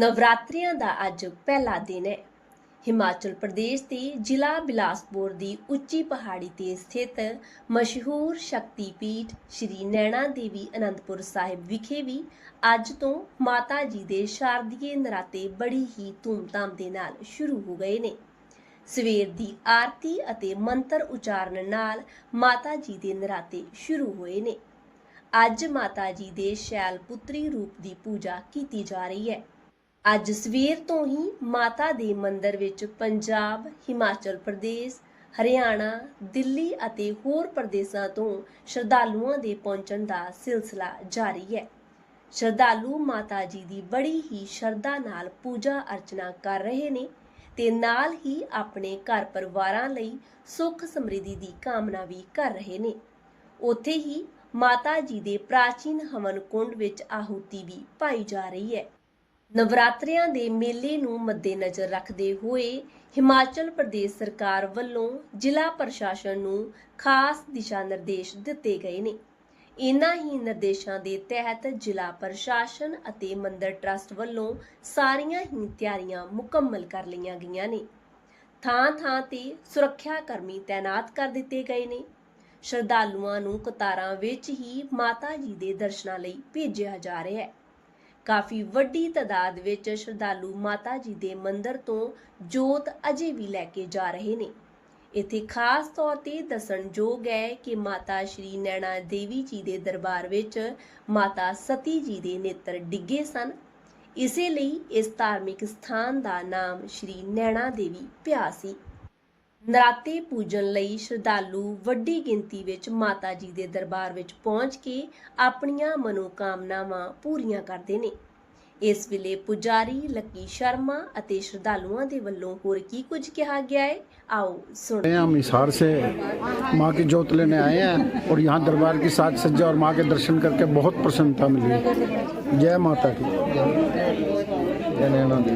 ਨਵਰਾਤਰੀਆਂ ਦਾ ਅੱਜ ਪਹਿਲਾ ਦਿਨ ਹੈ। ਹਿਮਾਚਲ ਪ੍ਰਦੇਸ਼ ਦੇ ਜ਼ਿਲ੍ਹਾ ਬਿਲਾਸਪੁਰ ਦੀ ਉੱਚੀ ਪਹਾੜੀ ਤੇ ਸਥਿਤ ਮਸ਼ਹੂਰ ਸ਼ਕਤੀ ਪੀਠ ਸ਼੍ਰੀ ਨੈਣਾ ਦੇਵੀ ਅਨੰਦਪੁਰ ਸਾਹਿਬ ਵਿਖੇ ਵੀ ਅੱਜ ਤੋਂ ਮਾਤਾ ਜੀ ਦੇ ਸ਼ਾਰਦੀਏ ਨਰਾਤੇ ਬੜੀ ਹੀ ਧੂਮਧਾਮ ਦੇ ਨਾਲ ਸ਼ੁਰੂ ਹੋ ਗਏ ਨੇ। ਸਵੇਰ ਦੀ ਆਰਤੀ ਅਤੇ ਮੰਤਰ ਉਚਾਰਨ ਨਾਲ ਮਾਤਾ ਜੀ ਦੇ ਨਰਾਤੇ ਸ਼ੁਰੂ ਹੋਏ ਨੇ। ਅੱਜ ਮਾਤਾ ਜੀ ਦੇ ਸ਼ੈਲ ਪੁੱਤਰੀ ਰੂਪ ਦੀ ਪੂਜਾ ਕੀਤੀ ਜਾ ਰਹੀ ਹੈ। ਅੱਜ ਸਵੇਰ ਤੋਂ ਹੀ ਮਾਤਾ ਦੇ ਮੰਦਰ ਵਿੱਚ ਪੰਜਾਬ, ਹਿਮਾਚਲ ਪ੍ਰਦੇਸ਼, ਹਰਿਆਣਾ, ਦਿੱਲੀ ਅਤੇ ਹੋਰ ਪ੍ਰਦੇਸ਼ਾਂ ਤੋਂ ਸ਼ਰਧਾਲੂਆਂ ਦੇ ਪਹੁੰਚਣ ਦਾ ਸਿਲਸਿਲਾ ਜਾਰੀ ਹੈ। ਸ਼ਰਧਾਲੂ ਮਾਤਾ ਜੀ ਦੀ ਬੜੀ ਹੀ ਸ਼ਰਧਾ ਨਾਲ ਪੂਜਾ ਅਰਚਨਾ ਕਰ ਰਹੇ ਨੇ ਤੇ ਨਾਲ ਹੀ ਆਪਣੇ ਘਰ ਪਰਿਵਾਰਾਂ ਲਈ ਸੁੱਖ ਸਮਰਿੱਧੀ ਦੀ ਕਾਮਨਾ ਵੀ ਕਰ ਰਹੇ ਨੇ। ਉੱਥੇ ਹੀ ਮਾਤਾ ਜੀ ਦੇ ਪ੍ਰਾਚੀਨ ਹਵਨ ਕੁੰਡ ਵਿੱਚ ਆਹੂਤੀ ਵੀ ਪਾਈ ਜਾ ਰਹੀ ਹੈ। ਨਵਰਾਤਰਿਆਂ ਦੇ ਮੇਲੇ ਨੂੰ ਮੱਦੇਨਜ਼ਰ ਰੱਖਦੇ ਹੋਏ ਹਿਮਾਚਲ ਪ੍ਰਦੇਸ਼ ਸਰਕਾਰ ਵੱਲੋਂ ਜ਼ਿਲ੍ਹਾ ਪ੍ਰਸ਼ਾਸਨ ਨੂੰ ਖਾਸ ਦਿਸ਼ਾ ਨਿਰਦੇਸ਼ ਦਿੱਤੇ ਗਏ ਨੇ। ਇਨ੍ਹਾਂ ਹੀ ਨਿਰਦੇਸ਼ਾਂ ਦੇ ਤਹਿਤ ਜ਼ਿਲ੍ਹਾ ਪ੍ਰਸ਼ਾਸਨ ਅਤੇ ਮੰਦਰ ਟਰਸਟ ਵੱਲੋਂ ਸਾਰੀਆਂ ਹੀ ਤਿਆਰੀਆਂ ਮੁਕੰਮਲ ਕਰ ਲਈਆਂ ਗਈਆਂ ਨੇ। ਥਾਂ-ਥਾਂ ਤੇ ਸੁਰੱਖਿਆ ਕਰਮੀ ਤਾਇਨਾਤ ਕਰ ਦਿੱਤੇ ਗਏ ਨੇ। ਸ਼ਰਧਾਲੂਆਂ ਨੂੰ ਕਤਾਰਾਂ ਵਿੱਚ ਹੀ ਮਾਤਾ ਜੀ ਦੇ ਦਰਸ਼ਨਾਂ ਲਈ ਭੇਜਿਆ ਜਾ ਰਿਹਾ ਹੈ। ਕਾਫੀ ਵੱਡੀ ਤਾਦਾਦ ਵਿੱਚ ਸ਼ਰਧਾਲੂ ਮਾਤਾ ਜੀ ਦੇ ਮੰਦਿਰ ਤੋਂ ਜੋਤ ਅਜੇ ਵੀ ਲੈ ਕੇ ਜਾ ਰਹੇ ਨੇ। ਇੱਥੇ ਖਾਸ ਤੌਰ ਤੇ ਦੱਸਣਯੋਗ ਹੈ ਕਿ ਮਾਤਾ ਸ਼੍ਰੀ ਨੈਣਾ ਦੇਵੀ ਜੀ ਦੇ ਦਰਬਾਰ ਵਿੱਚ ਮਾਤਾ ਸਤੀ ਜੀ ਦੇ ਨੇਤਰ ਡਿੱਗੇ ਸਨ। ਇਸੇ ਲਈ ਇਸ ਧਾਰਮਿਕ ਸਥਾਨ ਦਾ ਨਾਮ ਸ਼੍ਰੀ ਨੈਣਾ ਦੇਵੀ ਪਿਆ ਸੀ। ਨਰਾਤੇ ਪੂਜਨ ਲਈ ਸ਼ਰਧਾਲੂ ਵੱਡੀ ਗਿਣਤੀ ਵਿੱਚ ਮਾਤਾ ਜੀ ਦੇ ਦਰਬਾਰ ਵਿੱਚ ਪਹੁੰਚ ਕੇ ਆਪਣੀਆਂ ਮਨੋਕਾਮਨਾਵਾਂ ਪੂਰੀਆਂ ਕਰਦੇ ਨੇ ਇਸ ਵੇਲੇ ਪੁਜਾਰੀ ਲੱਕੀ ਸ਼ਰਮਾ ਅਤੇ ਸ਼ਰਧਾਲੂਆਂ ਦੇ ਵੱਲੋਂ ਹੋਰ ਕੀ ਕੁਝ ਕਿਹਾ ਗਿਆ ਹੈ ਆਓ ਸੁਣੋ हम हिसार से माँ की जोत लेने आए हैं और यहाँ दरबार की साज सज्जा और माँ के दर्शन करके बहुत प्रसन्नता मिली जय माता की जय नैना देवी